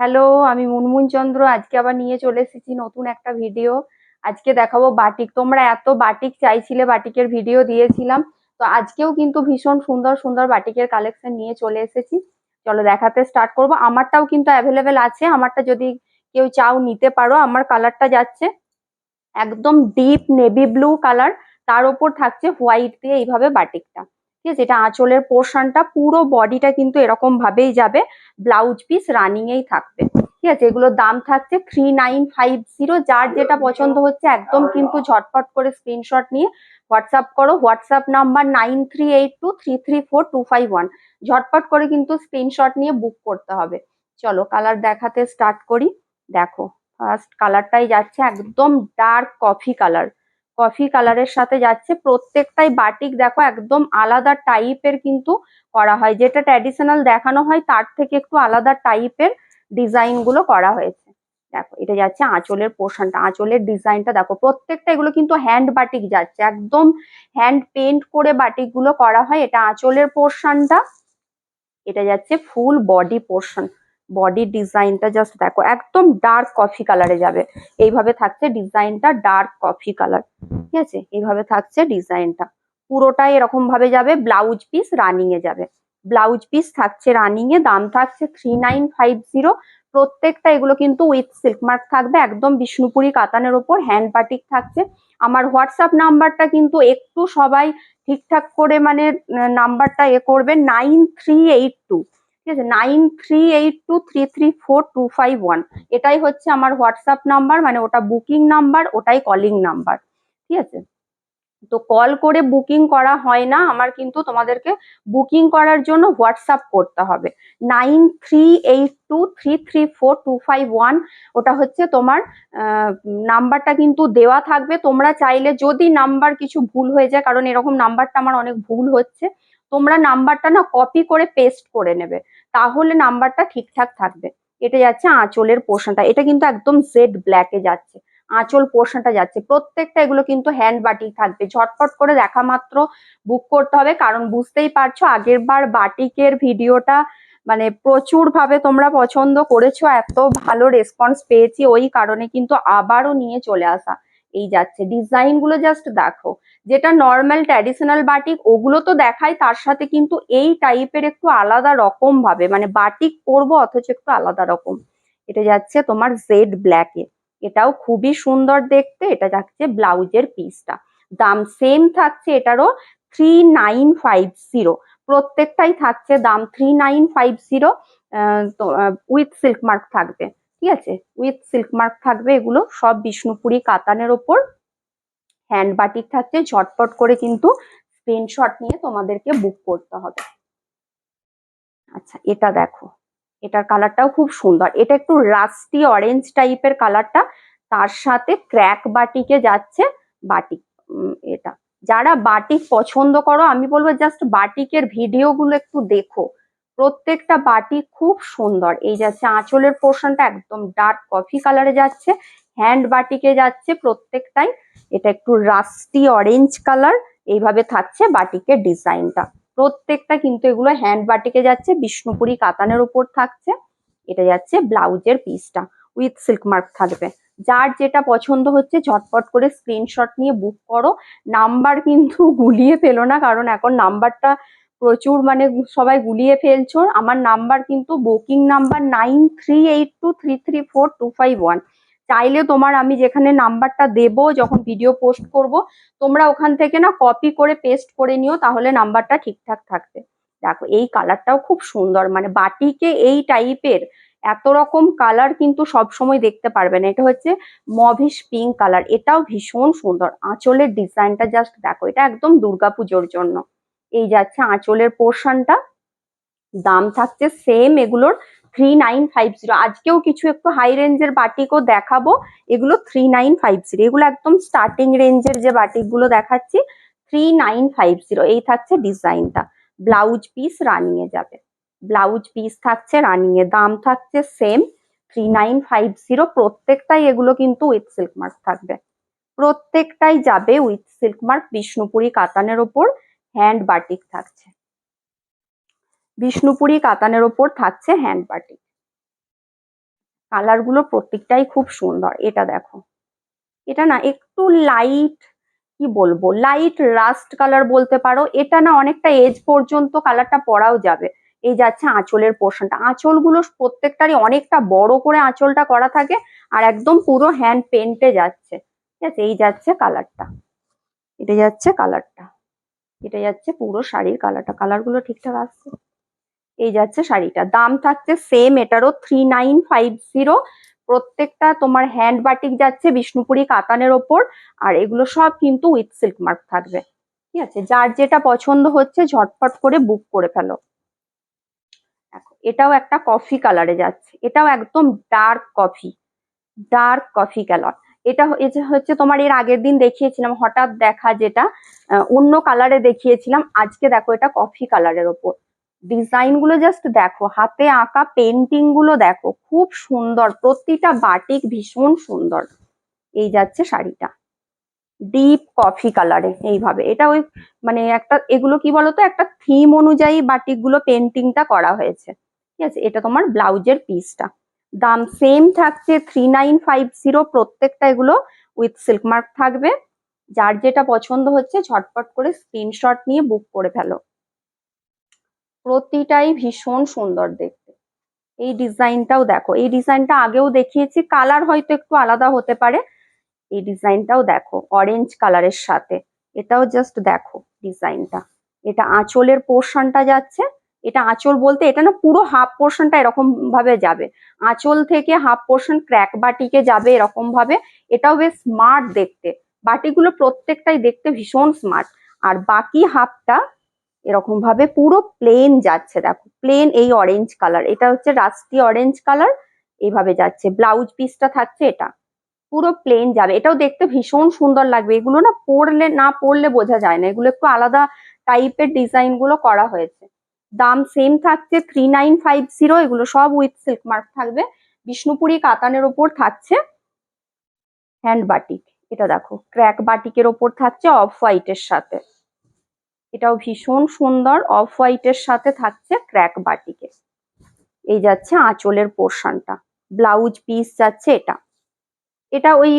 Hello আমি মুনমুন চন্দ্র। আজকে আবার নিয়ে চলে এসেছি নতুন একটা ভিডিও আজকে দেখাবো বাটিক। তোমরা এত বাটিক চাইছিলে, বাটিকের ভিডিও দিয়েছিলাম। তো আজকেও কিন্তু ভীষণ সুন্দর সুন্দর বাটিকের কালেকশন নিয়ে চলে এসেছি। চলো দেখাতে স্টার্ট করব। আমারটাও কিন্তু অ্যাভেলেবেল আছে। আমারটা যদি কেউ চাও নিতে পারো, আমার কালারটা যাচ্ছে একদম ডিপ নেভি ব্লু কালার তার ওপর থাকছে হোয়াইট দিয়ে এইভাবে বাটিকটা। ঠিক আছে? এটা আঁচলের পোর্শনটা পুরো বডিটা কিন্তু এরকম ভাবেই যাবে। ব্লাউজ পিস রানিং এই থাকবে। ঠিক আছে? এগুলোর দাম থাকছে থ্রি নাইন ফাইভ জিরো যার যেটা পছন্দ হচ্ছে একদম কিন্তু ঝটপট করে স্ক্রিনশট নিয়ে হোয়াটসঅ্যাপ করো। WhatsApp number nine three eight two three three four two five one ঝটপট করে কিন্তু স্ক্রিনশট নিয়ে বুক করতে হবে। চলো কালার দেখাতে স্টার্ট করি। দেখো ফার্স্ট কালারটাই যাচ্ছে একদম ডার্ক কফি কালার কফি কালারের সাথে যাচ্ছে। প্রত্যেকটাই বাটিক দেখো, একদম আলাদা টাইপের কিন্তু করা হয়। যেটা ট্র্যাডিশনাল দেখানো হয়, তার থেকে একটু আলাদা টাইপের ডিজাইনগুলো করা হয়েছে। দেখো, এটা যাচ্ছে আঁচলের পোর্শনটা আঁচলের ডিজাইনটা দেখো, প্রত্যেকটা এগুলো কিন্তু হ্যান্ড বাটিক যাচ্ছে। একদম হ্যান্ড পেন্ট করে বাটিকগুলো করা হয়। এটা আঁচলের পোর্শনটা এটা যাচ্ছে ফুল বডি পোর্শন বডি ডিজাইনটা জাস্ট দেখো, একদম ডার্ক কফি কালারে যাবে। এইভাবে থাকছে ডিজাইনটা ডার্ক কফি কালার ঠিক আছে? এইভাবে থাকছে ডিজাইনটা পুরোটাই এরকম ভাবে যাবে ব্লাউজ পিস রানিং এ যাবে। ব্লাউজ পিস থাকছে রানিং এ, দাম থাকছে থ্রি নাইন ফাইভ জিরো প্রত্যেকটা এগুলো কিন্তু উইথ সিল্ক মার্ক থাকবে, একদম বিষ্ণুপুরি কাতানের ওপর হ্যান্ড বাটিক থাকছে। আমার হোয়াটসঅ্যাপ নাম্বারটা কিন্তু একটু সবাই ঠিকঠাক করে মানে নাম্বারটা এ করবে নাইন থ্রি এইট টু ঠিক আছে? Nine three eight two three three four two five one. এটাই হচ্ছে আমার হোয়াটসঅ্যাপ নাম্বার মানে ওটা বুকিং নাম্বার, ওটাই কলিং নাম্বার। ঠিক আছে? তো কল করে বুকিং করা হয় না, আমার কিন্তু তোমাদেরকে বুকিং করার জন্য হোয়াটসঅ্যাপ করতে হবে। Nine three eight two three three four two five one, ওটা হচ্ছে তোমার নাম্বারটা কিন্তু দেওয়া থাকবে। তোমরা চাইলে যদি নাম্বার কিছু ভুল হয়ে যায়, কারণ এরকম নাম্বারটা আমার অনেক ভুল হচ্ছে, তোমরা নাম্বারটা না কপি করে পেস্ট করে নেবে। তাহলে নাম্বারটা ঠিকঠাক থাকবে। এটা যাচ্ছে আঁচলের পোর্শনটা এটা কিন্তু একদম জেড ব্ল্যাকে যাচ্ছে। আঁচল পোর্শনটা যাচ্ছে। প্রত্যেকটা এগুলো কিন্তু হ্যান্ড বাটিক থাকবে। ঝটপট করে দেখা মাত্র বুক করতে হবে। কারণ বুঝতেই পারছ আগের বার বাটিকের ভিডিওটা মানে প্রচুর ভাবে তোমরা পছন্দ করেছ। এত ভালো রেসপন্স পেয়েছি। ওই কারণে কিন্তু আবারও নিয়ে চলে আসা। এই যাচ্ছে। ডিজাইনগুলো জাস্ট দেখো। যেটা নর্মাল ট্র্যাডিশনাল বাটিক ওগুলো তো দেখাই, তার সাথে কিন্তু এই টাইপের একটু আলাদা রকম ভাবে মানে বাটিক করব অথচ একটু আলাদা রকম। এটা যাচ্ছে তোমার জেড ব্ল্যাকে এটাও খুবই সুন্দর দেখতে, এটা যাচ্ছে ব্লাউজের পিসটা দাম সেম থাকছে এটারও থ্রি নাইন ফাইভ জিরো প্রত্যেকটাই থাকছে দাম three nine five zero with silk mark থাকবে। ঠিক আছে? উইথ সিল্ক মার্ক থাকবে এগুলো। সব বিষ্ণুপুরি, কাতানের ওপর। হ্যান্ড বাটিক থাকছে। ঝটপট করে কিন্তু স্ক্রিনশট নিয়ে তোমাদেরকে বুক করতে হবে। আচ্ছা এটা দেখো। এটার কালারটাও খুব সুন্দর। এটা একটু রাস্টি অরেঞ্জ টাইপের কালারটা তার সাথে ক্র্যাক বাটিকে যাচ্ছে বাটিক এটা। যারা বাটিক পছন্দ করো, আমি বলব জাস্ট বাটিকের ভিডিওগুলো একটু দেখো। প্রত্যেকটা বাটি খুব সুন্দর। এই যাচ্ছে আঁচলের পোর্শনটা একদম ডার্ক কফি কালারে যাচ্ছে হ্যান্ড বাটিকে যাচ্ছে প্রত্যেকটাই। এটা একটু রাস্টি অরেঞ্জ কালার এইভাবে থাকছে বাটিকের ডিজাইনটা। প্রত্যেকটা কিন্তু এগুলো হ্যান্ড বাটিকে যাচ্ছে, বিষ্ণুপুরি কাতানের উপর থাকছে। এটা যাচ্ছে ব্লাউজের পিসটা উইথ সিল্ক মার্ক থাকবে। যার যেটা পছন্দ হচ্ছে ঝটপট করে স্ক্রিনশট নিয়ে বুক করো। নাম্বার কিন্তু গুলিয়ে ফেলো না, কারণ এখন নাম্বারটা প্রচুর মানে সবাই গুলিয়ে ফেলছো। আমার নাম্বার কিন্তু booking number nine three eight two three three four two five one চাইলে তোমার আমি যেখানে নাম্বারটা দেব, যখন ভিডিও পোস্ট করব, তোমরা ওখান থেকে না কপি করে পেস্ট করে নিও, তাহলে নাম্বারটা ঠিকঠাক থাকবে। দেখো, এই কালারটাও খুব সুন্দর মানে বাটিকে এই টাইপের এত রকম কালার কিন্তু সব সময় দেখতে পারবে না। এটা হচ্ছে মভিশ পিঙ্ক কালার এটাও ভীষণ সুন্দর। আঁচলের ডিজাইনটা জাস্ট দেখো, এটা একদম দুর্গাপুজোর জন্য। এই যাচ্ছে আঁচলের পোর্শনটা। দাম থাকছে সেম এগুলোর থ্রি নাইন ফাইভ জিরো আজকেও কিছু একটু হাই রেঞ্জের বাটিকও দেখাবো। এগুলো থ্রি নাইন ফাইভ জিরো এগুলো একদম স্টার্টিং রেঞ্জের যে বাটিকগুলো দেখাচ্ছি থ্রি নাইন ফাইভ জিরো এই থাকছে ডিজাইনটা ব্লাউজ পিস রানিং এ যাবে। ব্লাউজ পিস থাকছে রানিং এ দাম থাকছে same three nine five zero প্রত্যেকটাই এগুলো কিন্তু উইথ সিল্ক মার্ক থাকবে। প্রত্যেকটাই যাবে উইথ সিল্ক মার্ক বিষ্ণুপুরি কাতানের ওপর। হ্যান্ড বাটিক থাকছে। বিষ্ণুপুরি কাতানের ওপর থাকছে হ্যান্ড বাটিক কালারগুলো প্রত্যেকটাই খুব সুন্দর, এটা দেখো। এটা না একটু লাইট কি বলব? লাইট রাস্ট কালার বলতে পারো। এটা না অনেকটা এজ পর্যন্ত কালারটা পরাও যাবে। এই যাচ্ছে আঁচলের পোর্শনটা আঁচলগুলো প্রত্যেকটারই অনেকটা বড় করে আঁচলটা করা থাকে আর একদম পুরো হ্যান্ড পেন্টে যাচ্ছে। ঠিক আছে? এই যাচ্ছে কালারটা এটা যাচ্ছে কালারটা এটা যাচ্ছে পুরো শাড়ির কালারটা। কালারগুলো ঠিকঠাক আসছে। এই যাচ্ছে শাড়িটা। দাম থাকছে সেম এটারও থ্রি নাইন ফাইভ জিরো প্রত্যেকটা তোমার হ্যান্ড বাটিক যাচ্ছে বিষ্ণুপুরি কাতানের ওপর। আর এগুলো সব কিন্তু উইথ সিল্ক মার্ক থাকবে। ঠিক আছে? যার যেটা পছন্দ হচ্ছে ঝটপট করে বুক করে ফেলো। এটাও একটা কফি কালারে যাচ্ছে। এটাও একদম dark coffee dark coffee colour এটা হচ্ছে তোমার এর আগের দিন দেখিয়েছিলাম, হঠাৎ দেখা যেটা অন্য কালারে দেখিয়েছিলাম, আজকে দেখো এটা কফি কালারের ওপর। ডিজাইনগুলো জাস্ট দেখো, হাতে আঁকা পেন্টিংগুলো দেখো, খুব সুন্দর, প্রতিটা বাটিক ভীষণ সুন্দর। এই যাচ্ছে শাড়িটা। ডিপ কফি কালারে এইভাবে। এটা ওই মানে একটা, এগুলো কি বলতো? একটা থিম অনুযায়ী বাটিকগুলো পেন্টিংটা করা হয়েছে। ঠিক আছে? এটা তোমার ব্লাউজের পিসটা দাম সেম থাকছে থ্রি নাইন ফাইভ জিরো প্রত্যেকটা এগুলো উইথ সিল্ক মার্ক থাকবে। যার যেটা পছন্দ হচ্ছে ঝটপট করে স্ক্রিনশট নিয়ে বুক করে ফেলো। প্রতিটাই ভীষণ সুন্দর দেখতে। এই ডিজাইনটাও দেখো, এই ডিজাইনটা আগেও দেখিয়েছি, কালার হয়তো একটু আলাদা হতে পারে। এই ডিজাইনটাও দেখো অরেঞ্জ কালারের সাথে। এটাও জাস্ট দেখো ডিজাইনটা। এটা আঁচলের পোর্শনটা যাচ্ছে এটা আঁচল বলতে এটা না পুরো হাফ পোর্শনটা এরকম ভাবে যাবে। আঁচল থেকে হাফ পোর্শন ক্র্যাক বাটিকে যাবে এরকম ভাবে। এটাও বেশ স্মার্ট দেখতে। বাটিগুলো প্রত্যেকটাই দেখতে ভীষণ স্মার্ট আর বাকি হাফটা এরকম ভাবে পুরো প্লেন যাচ্ছে, দেখো। প্লেন এই অরেঞ্জ কালার এটা হচ্ছে রাস্টি অরেঞ্জ কালার এইভাবে যাচ্ছে। ব্লাউজ পিসটা থাকছে এটা। পুরো প্লেন যাবে। এটাও দেখতে ভীষণ সুন্দর লাগবে। এগুলো না পরলে না পরলে বোঝা যায় না। এগুলো একটু আলাদা টাইপের ডিজাইনগুলো করা হয়েছে। দাম সেম থাকছে থ্রি নাইন ফাইভ জিরো এগুলো সব উইথ সিল্ক মার্ক থাকবে। বিষ্ণুপুরি কাতানের ওপর থাকছে হ্যান্ড বাটিক এটা দেখো ক্র্যাক বাটিকের ওপর থাকছে অফ হোয়াইটের সাথে। এটাও ভীষণ সুন্দর অফ হোয়াইটের সাথে থাকছে ক্র্যাক বাটিকে এই যাচ্ছে আঁচলের পোর্শনটা। ব্লাউজ পিস যাচ্ছে এটা। এটা ওই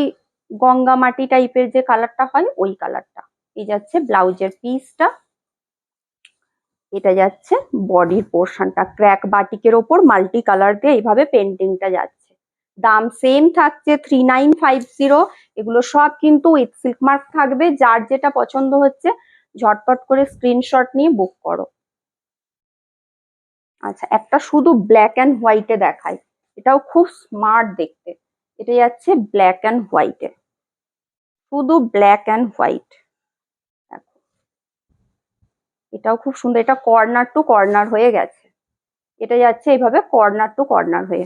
গঙ্গা মাটি টাইপের যে কালারটা হয়, ওই কালারটা এই যাচ্ছে ব্লাউজের পিসটা এটা যাচ্ছে বডির পোর্শনটা ক্র্যাক বাটিকের ওপর মাল্টি কালার দিয়ে এইভাবে পেন্টিংটা যাচ্ছে। দাম সেম থাকছে থ্রি নাইন ফাইভ জিরো এগুলো সব কিন্তু উইথ সিল্ক মার্ক থাকবে। যার যেটা পছন্দ হচ্ছে, ঝটপট করে স্ক্রিনশট নিয়ে বুক করো। আচ্ছা একটা শুধু ব্ল্যাক অ্যান্ড হোয়াইটে দেখায় এটাও খুব স্মার্ট দেখতে। এটা যাচ্ছে ব্ল্যাক অ্যান্ড হোয়াইটে শুধু ব্ল্যাক অ্যান্ড হোয়াইট এটাও খুব সুন্দর, এটা কর্নার টু কর্নার হয়ে গেছে। এটা যাচ্ছে এইভাবে কর্নার টু কর্নার হয়ে।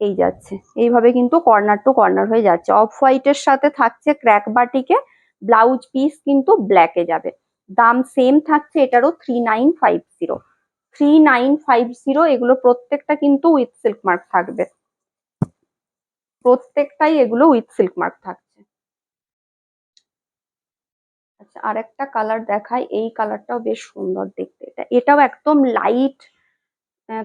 এই যাচ্ছে। এইভাবে কিন্তু কর্নার টু কর্নার হয়ে যাচ্ছে। অফ হোয়াইটের সাথে থাকছে ক্র্যাক বাটিকে ব্লাউজ পিস কিন্তু ব্ল্যাকে যাবে। দাম সেম থাকছে এটারও three nine five zero three nine five zero এগুলো প্রত্যেকটা কিন্তু উইথ সিল্ক মার্ক থাকবে। প্রত্যেকটাই এগুলো উইথ সিল্ক মার্ক থাকছে। আচ্ছা আর একটা কালার দেখাই। এই কালারটাও বেশ সুন্দর দেখতে। এটা এটাও একদম লাইট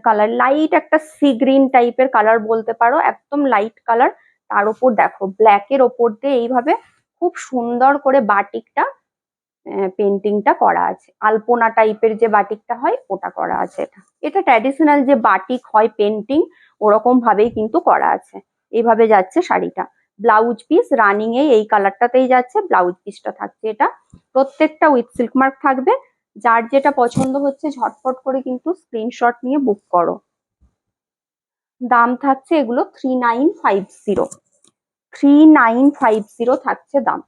কালার লাইট একটা সি গ্রিন টাইপের কালার বলতে পারো। একদম লাইট কালার তার উপর দেখো ব্ল্যাক এর ওপর দিয়ে এইভাবে খুব সুন্দর করে বাটিকটা পেন্টিংটা করা আছে। আলপনা টাইপের যে বাটিকটা হয়, ওটা করা আছে এটা। এটা ট্র্যাডিশনাল যে বাটিক হয় পেন্টিং ওরকম ভাবেই কিন্তু করা আছে। এইভাবে যাচ্ছে শাড়িটা। ব্লাউজ পিস রানিং এ এই কালারটাতেই যাচ্ছে, ব্লাউজ পিসটা থাকছে এটা। প্রত্যেকটা উইথ সিল্ক মার্ক থাকবে। যার যেটা পছন্দ হচ্ছে ঝটপট করে কিন্তু স্ক্রিনশট নিয়ে বুক করো। দাম থাকছে এগুলো three nine five zero three nine five zero থাকছে দাম।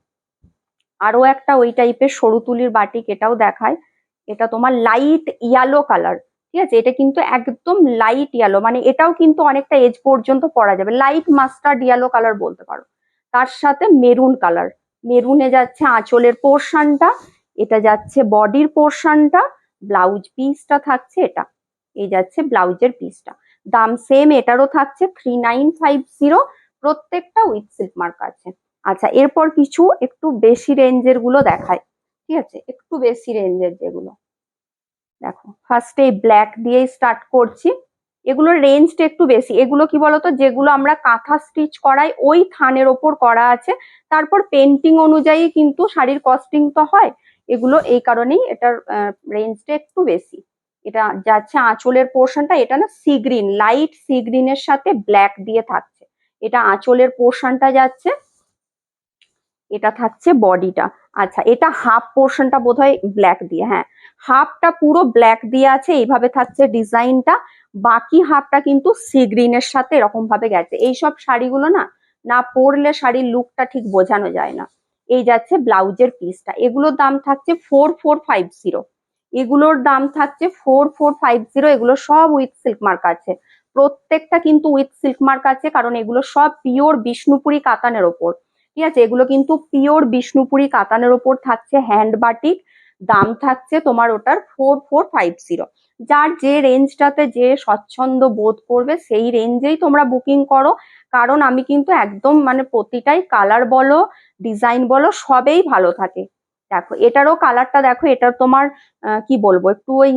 আরও একটা ওই টাইপের সরু তুলির বাটিক এটাও দেখায়। এটা তোমার লাইট ইয়ালো কালার ঠিক আছে? এটা কিন্তু একদম লাইট ইয়ালো মানে এটাও কিন্তু অনেকটা এজ পর্যন্ত পরা যাবে। লাইট মাস্টার্ড ইয়ালো কালার বলতে পারো। তার সাথে মেরুন কালার মেরুনে যাচ্ছে আঁচলের পোর্শনটা এটা যাচ্ছে বডির পোর্শনটা ব্লাউজ পিসটা থাকছে এটা। এই যাচ্ছে ব্লাউজের পিসটা দাম সেম এটারও থাকছে থ্রি নাইন ফাইভ জিরো প্রত্যেকটা উইথ সিল্ক মার্ক আছে। আচ্ছা এরপর কিছু একটু বেশি রেঞ্জেরগুলো দেখায় ঠিক আছে? একটু বেশি রেঞ্জের যেগুলো। দেখো ফার্স্টে ব্ল্যাক দিয়েই স্টার্ট করছি। এগুলোর রেঞ্জটা একটু বেশি। এগুলো কি বলতো? যেগুলো আমরা কাঁথা স্টিচ করাই, ওই থানের ওপর করা আছে। তারপর পেন্টিং অনুযায়ী কিন্তু শাড়ির কস্টিং তো হয়। এগুলো এই কারণেই এটার রেঞ্জটা একটু বেশি। এটা যাচ্ছে আঁচলের পোর্শনটা এটা না সি গ্রিন লাইট সি গ্রিনের সাথে ব্ল্যাক দিয়ে থাকছে। এটা আঁচলের পোর্শনটা যাচ্ছে। এটা থাকছে বডিটা আচ্ছা এটা হাফ পোর্শনটা বোধহয় ব্ল্যাক দিয়ে হ্যাঁ। হাফটা পুরো ব্ল্যাক দিয়ে আছে, এইভাবে থাকছে ডিজাইনটা বাকি হাফটা কিন্তু সি গ্রিনের সাথে এরকম ভাবে গেছে এইসব শাড়িগুলো না না পরলে শাড়ির লুকটা ঠিক বোঝানো যায় না। এই যাচ্ছে ব্লাউজের পিসটা এগুলোর দাম থাকছে ফোর ফোর ফাইভ জিরো এগুলোর দাম থাকছে ফোর ফোর ফাইভ জিরো এগুলো সব উইথ সিল্ক মার্ক আছে। প্রত্যেকটা কিন্তু উইথ সিল্ক মার্ক আছে, কারণ এগুলো সব পিওর বিষ্ণুপুরি কাতানের ওপর। ঠিক আছে? এগুলো কিন্তু পিওর বিষ্ণুপুরি কাতানের ওপর থাকছে হ্যান্ড বাটিক দাম থাকছে তোমার ওটার ফোর ফোর ফাইভ জিরো যার যে রেঞ্জটাতে যে স্বচ্ছন্দ বোধ করবে, সেই রেঞ্জেই তোমরা বুকিং করো। কারণ আমি কিন্তু একদম মানে প্রতিটাই কালার বলো ডিজাইন বলো, সবেই ভালো থাকে। দেখো, এটারও কালারটা দেখো এটা তোমার কি বলব, একটু ওই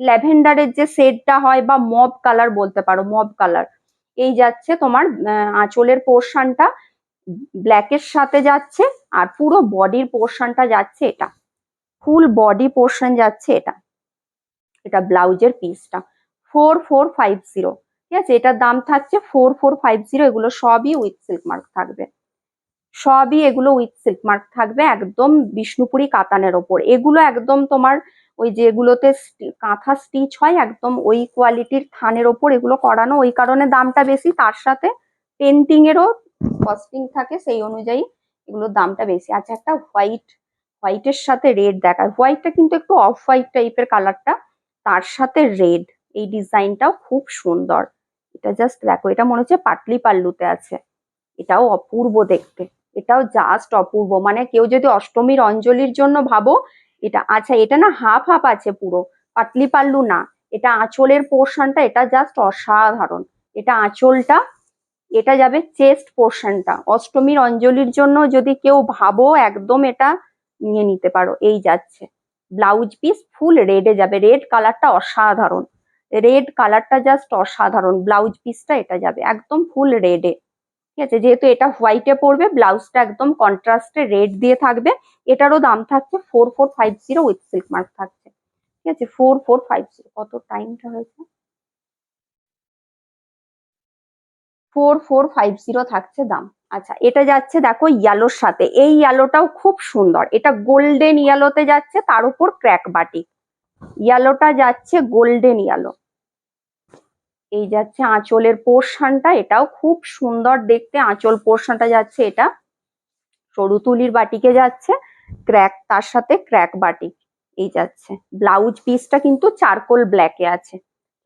ল্যাভেন্ডারের যে শেডটা হয় বা মব কালার বলতে পারো মব কালার এই যাচ্ছে তোমার আঁচলের পোর্শনটা ব্ল্যাকের সাথে যাচ্ছে আর পুরো বডির পোর্শনটা যাচ্ছে এটা। ফুল বডি পোর্শন যাচ্ছে এটা। এটা ব্লাউজের পিসটা ফোর ফোর ফাইভ জিরো ঠিক আছে? এটার দাম থাকছে ফোর ফোর ফাইভ জিরো এগুলো সবই উইথ সিল্ক মার্ক থাকবে। সবই এগুলো উইথ সিল্ক মার্ক থাকবে একদম বিষ্ণুপুরি কাতানের ওপর। এগুলো একদম তোমার ওই যেগুলোতে কাঁথা স্টিচ হয় একদম ওই কোয়ালিটির থানের ওপর এগুলো করানো। ওই কারণে দামটা বেশি। তার সাথে পেন্টিং এরও কস্টিং থাকে সেই অনুযায়ী এগুলোর দামটা বেশি। আচ্ছা একটা হোয়াইট হোয়াইটের সাথে রেড দেখায়। হোয়াইটটা কিন্তু একটু অফ হোয়াইট টাইপের কালারটা তার সাথে রেড এই ডিজাইনটাও খুব সুন্দর। এটা জাস্ট দেখো, এটা মনে হচ্ছে পাটলি পাল্লুতে আছে। এটাও অপূর্ব দেখতে। এটাও জাস্ট অপূর্ব। মানে কেউ যদি অষ্টমীর অঞ্জলির জন্য ভাবো, এটা আচ্ছা এটা না হাফ হাফ আছে পুরো। পাটলি পাল্লু না। এটা আঁচলের পোর্শনটা এটা জাস্ট অসাধারণ। এটা আঁচলটা এটা যাবে চেস্ট পোর্শনটা। অষ্টমীর অঞ্জলির জন্য যদি কেউ ভাবো একদম এটা নিয়ে নিতে পারো, এই যাচ্ছে। ব্লাউজ পিস ফুল রেডে যাবে। রেড কালারটা অসাধারণ। রেড কালারটা জাস্ট অসাধারণ। ব্লাউজ পিসটা এটা যাবে একদম ফুল রেডে। ঠিক আছে? যেহেতু এটা হোয়াইটে পড়বে ব্লাউজটা একদম কন্ট্রাস্টে রেড দিয়ে থাকবে। এটারও দাম থাকছে four four five zero with silk mark থাকছে। ঠিক আছে? ফোর ফোর ফাইভ জিরো কত টাইমটা হয়েছে? ফোর ফোর ফাইভ জিরো থাকছে দাম। আচ্ছা এটা যাচ্ছে দেখো ইয়েলোর সাথে। এই ইয়ালোটাও খুব সুন্দর। এটা গোল্ডেন ইয়েলোতে যাচ্ছে, তার উপর ক্র্যাক বাটি। ইয়েলোটা যাচ্ছে গোল্ডেন ইয়েলো এই যাচ্ছে আঁচলের পোর্শনটা এটাও খুব সুন্দর দেখতে। আঁচল পোর্শনটা যাচ্ছে এটা। সরু তুলির বাটিকে যাচ্ছে ক্র্যাক তার সাথে ক্র্যাক বাটিক এই যাচ্ছে। ব্লাউজ পিসটা কিন্তু চারকোল ব্ল্যাকে আছে।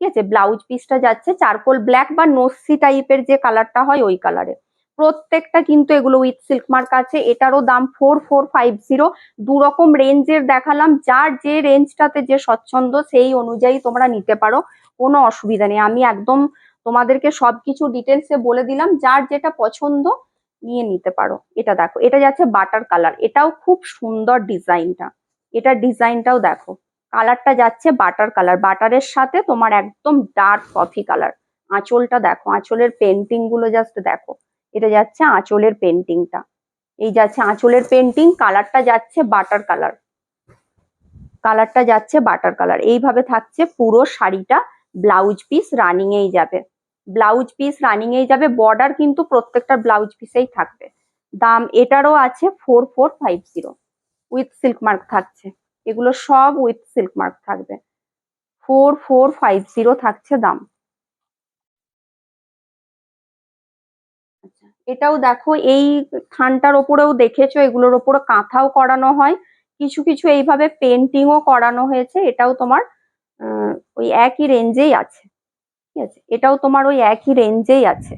ঠিক আছে? ব্লাউজ পিসটা যাচ্ছে চারকোল ব্ল্যাক বা নস্যি টাইপের যে কালারটা হয় ওই কালারে প্রত্যেকটা কিন্তু এগুলো উইথ সিল্ক মার্ক আছে। এটারও দাম ফোর ফোর ফাইভ জিরো দু রকম রেঞ্জের দেখালাম। যার যে রেঞ্জটাতে যে স্বচ্ছন্দ সেই অনুযায়ী তোমরা নিতে পারো। কোনো অসুবিধা নেই। আমি একদম তোমাদেরকে সবকিছু ডিটেলসে বলে দিলাম। যার যেটা পছন্দ নিয়ে নিতে পারো। এটা দেখো। এটা যাচ্ছে বাটার কালার এটাও খুব সুন্দর ডিজাইনটা এটা ডিজাইনটাও দেখো। কালারটা যাচ্ছে বাটার কালার। বাটারের সাথে তোমার একদম ডার্ক কফি কালার। আঁচলটা দেখো, আঁচলের পেন্টিংগুলো জাস্ট দেখো। এটা যাচ্ছে আঁচলের পেন্টিংটা এই যাচ্ছে আঁচলের পেন্টিং কালারটা যাচ্ছে বাটার কালার। কালারটা যাচ্ছে বাটার কালার। এইভাবে থাকছে পুরো শাড়িটা। ব্লাউজ পিস রানিং এই যাবে। ব্লাউজ পিস রানিং এই যাবে। বর্ডার কিন্তু প্রত্যেকটা ব্লাউজ পিসেই থাকবে। দাম এটারও আছে four four five zero with silk mark থাকছে। এগুলো সব উইথ সিল্ক মার্ক থাকবে। ফোর ফোর ফাইভ জিরো থাকছে দাম। আচ্ছা এটাও দেখো, এই থানটার ওপরেও দেখেছ, এগুলোর ওপরে কাঁথাও করানো হয়। কিছু কিছু এইভাবে পেন্টিংও করানো হয়েছে, এটাও তোমার ওই একই রেঞ্জেই আছে। ঠিক আছে, এটাও তোমার ওই একই রেঞ্জেই আছে।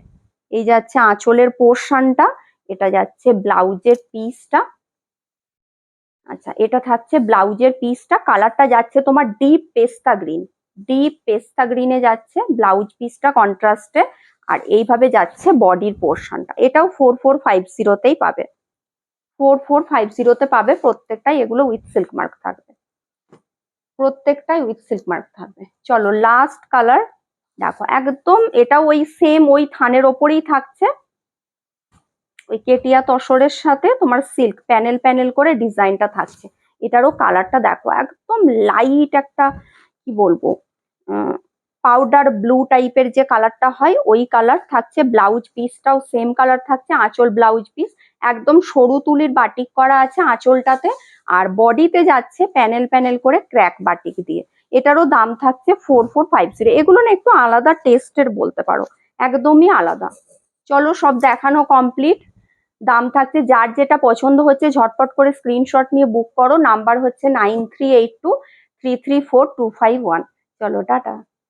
এই যাচ্ছে আঁচলের পোর্শনটা এটা যাচ্ছে ব্লাউজের পিসটা আচ্ছা এটা থাকছে ব্লাউজের পিসটা কালারটা যাচ্ছে তোমার ডিপ পেস্তা গ্রিন ডিপ পেস্তা গ্রিনে যাচ্ছে ব্লাউজ পিসটা কন্ট্রাস্টে আর এইভাবে যাচ্ছে বডির পোর্শনটা এটাও ফোর ফোর ফাইভ জিরোতেই পাবে। ফোর ফোর ফাইভ জিরোতে পাবে, প্রত্যেকটাই এগুলো উইথ সিল্ক মার্ক থাকবে। প্রত্যেকটাই উইথ সিল্ক মার্ক থাকবে। চলো লাস্ট কালার দেখো, একদম এটা ওই সেম ওই থানের ওপরেই থাকছে। ওই কেটিয়া তসরের সাথে তোমার সিল্ক প্যানেল প্যানেল করে ডিজাইনটা থাকছে। এটারও কালারটা দেখো, একদম লাইট একটা, কি বলব পাউডার ব্লু টাইপের যে কালারটা হয়, ওই কালার থাকছে। ব্লাউজ পিসটাও সেম কালার থাকছে, আঁচল ব্লাউজ পিস একদম সরু তুলির বাটিক করা আছে আঁচলটাতে, আর বডিতে যাচ্ছে প্যানেল প্যানেল করে ক্র্যাক বাটিক দিয়ে। এটারও দাম থাকছে ফোর ফোর ফাইভ জিরো এগুলো না একটু আলাদা টেস্টের বলতে পারো, একদমই আলাদা। চলো সব দেখানো কমপ্লিট দাম থাকছে, যার যেটা পছন্দ হচ্ছে, ঝটপট করে স্ক্রিনশট নিয়ে বুক করো। নাম্বার হচ্ছে nine three eight two three three four two five one চলো, টাটা।